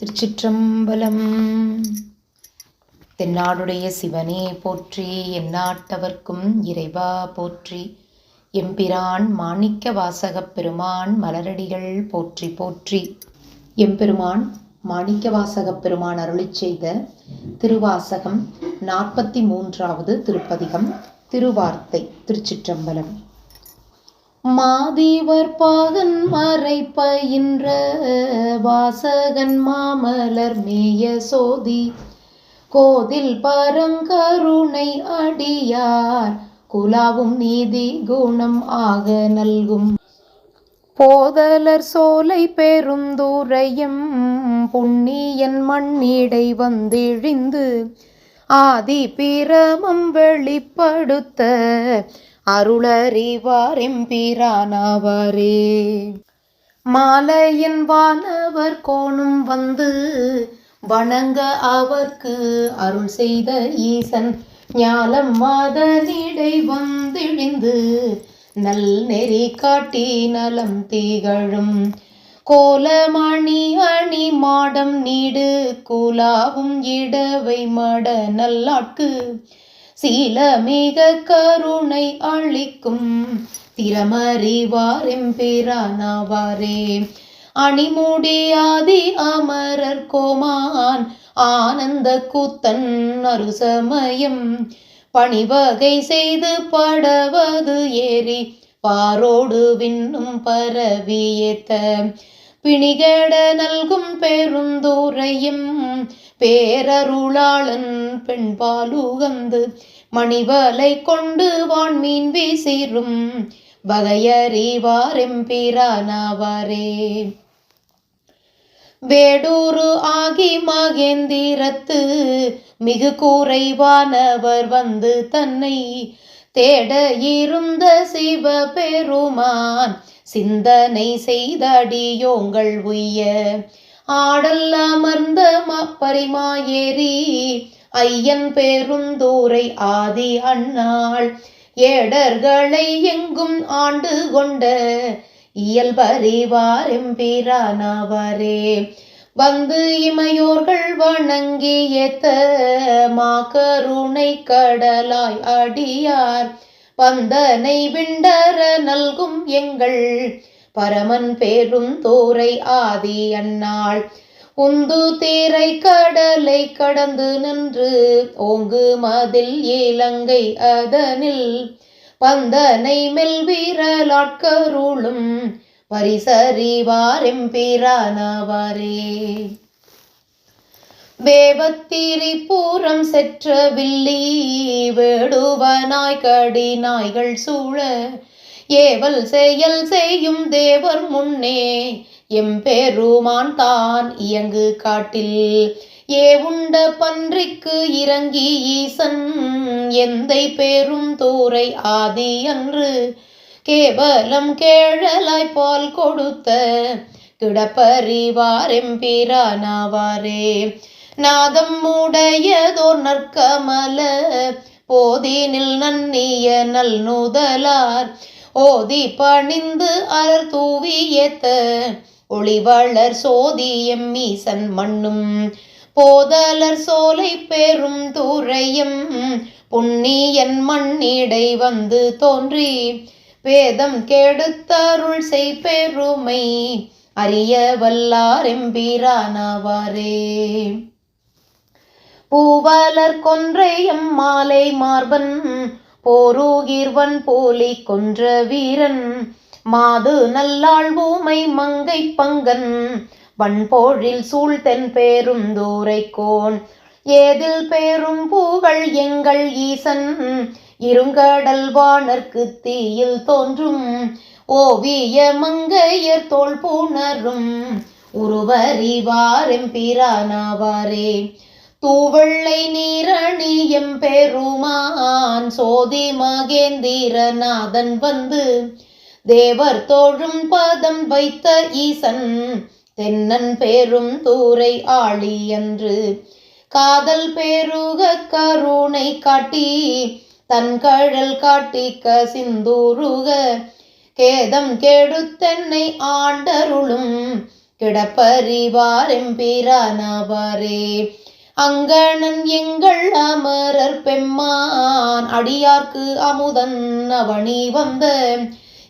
திருச்சிற்றம்பலம். தென்னாடுடைய சிவனே போற்றி எந்நாட்டவர்க்கும் இறைவா போற்றி. எம்பிரான் மாணிக்க வாசகப் பெருமான் மலரடிகள் போற்றி போற்றி. எம்பெருமான் மாணிக்க வாசகப் பெருமான் அருளி செய்த திருவாசகம் நாற்பத்தி மூன்றாவது திருப்பதிகம் திருவார்த்தை திருச்சிற்றம்பலம். மாதீவர் பாகன் மறை பயின்ற வாசகன் மாமலர் மேய சோதி. கோதில் பரங்கருணை அடியார் குலாவும் நீதி குணம் ஆக நல்கும். போதலர் சோலை பெருந்துரையும் புண்ணியன் மண்ணிடை வந்திழிந்து ஆதி பிரமம் வெளிப்படுத்த அருளறிவார் மாலையின் வானவர் கோணும் வந்து வணங்க அவர்க்கு அருள் செய்த ஈசன். ஞாலம் மாதனிடை வந்திழிந்து நல் நெறி காட்டி நலம் திகழும். கோலமணி அணி மாடம் நீடு குலாவும் இடவை மட நல்லாட்கு. சீலமிக கருணை அளிக்கும். திறமறிவாரெம்பிரானாவாரே அணிமுடியாதி அமரர் கோமான் ஆனந்த கூத்தன் அருசமயம். பணிவகை செய்து படவது ஏறி பாரோடு விண்ணும் பரவியேத்த பிணிகட நல்கும் பெருந்தூரையும் பேரருளாளன் பெண்பாலுகந்து மணிவலை கொண்டு வான்மீன் வீசிரும். வகையறிவாரெம்பிரானவரே வேடூரு ஆகி மகேந்திரத்து மிகு குறைவானவர் வந்து தன்னை தேட இருந்த சிவ பெருமான் சிந்தனை செய்தடியோங்கள் உய்ய. ஆடல் அமர்ந்த அப்பரிமாயேறி ஐயன் பெருந்தூரை ஆதி அண்ணாள். ஏடர்களை எங்கும் ஆண்டு கொண்ட இயல்பறிவார் எம்பிரானவரே வந்து இமையோர்கள் வணங்கி ஏத்த மாக்கருணை கடலாய் அடியார். வந்தனை விண்டர நல்கும் எங்கள் பரமன் பேரும் தோரை ஆதி அன்னாள் உந்து தேரை கடலை கடந்து நின்று ஓங்கு மதில் இலங்கை அதனில். பந்தனை மெல் வீரலாட்கருளும் பரிசறிவார் எம்பிரானவரே வேவத்திரி பூரம் செற்ற வில்லி வேடுவனாய் கடி நாய்கள் சூழ ஏவல் செயல் செய்யும் தேவர் முன்னே. எம்பெருமான் தான் இயங்கு காட்டில். ஏவுண்ட பன்றிக்கு இறங்கி ஈசன். எந்தை பெரும் தூரை ஆதி அன்று. கேவலம் கேழலாய் பால் கொடுத்த கிடப்பறிவார் எம்பிரானவாரே நாதம் உடையதோர் நற்கமல. போதினில் நன்னிய நல் நுதலார் ஓதி பணிந்து அலர் தூவி ஏத்த. ஒளிவளர் சோதி எம்மீசன் மண்ணும். போதலர் சோலை பெரும் தூரையும். புண்ணியன் மண்ணிடை வந்து தோன்றி. வேதம் கெடுத்தருள் செய் பெருமை. அறிய வல்லார் எம்பிரானவாரே. பூவலர் கொன்றையம் மாலை மார்பன். போரூகிர்வன் போலி கொன்ற வீரன் மாது நல்லாள் ஊமை மங்கை பங்கன் வன்போழில் சூழ்தென் பேரும் தூரைக்கோன். ஏதில் பேரும் பூகள் எங்கள் ஈசன் இருங்கடல் வானர்க்கு தீயில் தோன்றும். ஓவிய மங்கையர் தோல் பூணரும் உருவறிவாரெம்பிரானாவாரே தூவெள்ளை நீரணியம் பெருமான் சோதி மகேந்திரநாதன் வந்து தேவர் தோழும் பதம் வைத்த ஈசன் தென்னன் பேரும் தூரை ஆளி என்று காதல் பேருக கருணை காட்டி தன் கழல் காட்டிக்க சிந்தூருக கேதம் கெடுத்தென்னை ஆண்டருளும் கிடப்பறிவார் எம்பிரானவரே அங்கணன் எங்கள் அமரர் பெம்மான் அடியார்க்கு அமுதன் அவனி வந்த.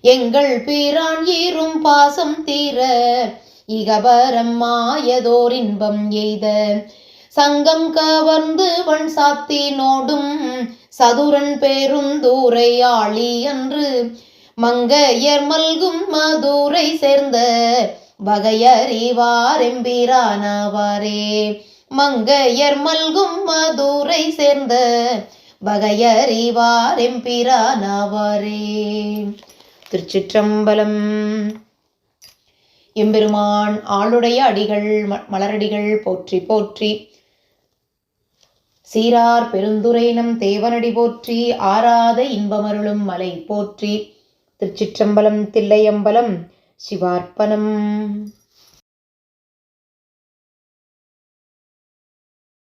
எங்கள் பிரான் ஈரும் பாசம் தீர இகபரம் மாயதோர் இன்பம் எய்த. சங்கம் கவர்ந்து வன் சாத்தினோடும் சதுரன் பெருந்தூரை ஆளி அன்று. மங்கையர் மல்கும் மதுரை சேர்ந்த வகையறிவார் எம்பிரானவாரே மங்கையர் மல்கும் மதுரை சேர்ந்த வகையறிவார் எம்பிரானவாரே திருச்சிற்றம்பலம். எம்பெருமான் ஆளுடைய அடிகள் ம- மலரடிகள் போற்றி போற்றி சீரார் பெருந்துரைனம் தேவனடி போற்றி ஆராத இன்பமருளும் மலை போற்றி திருச்சிற்றம்பலம் தில்லையம்பலம் சிவார்ப்பணம்.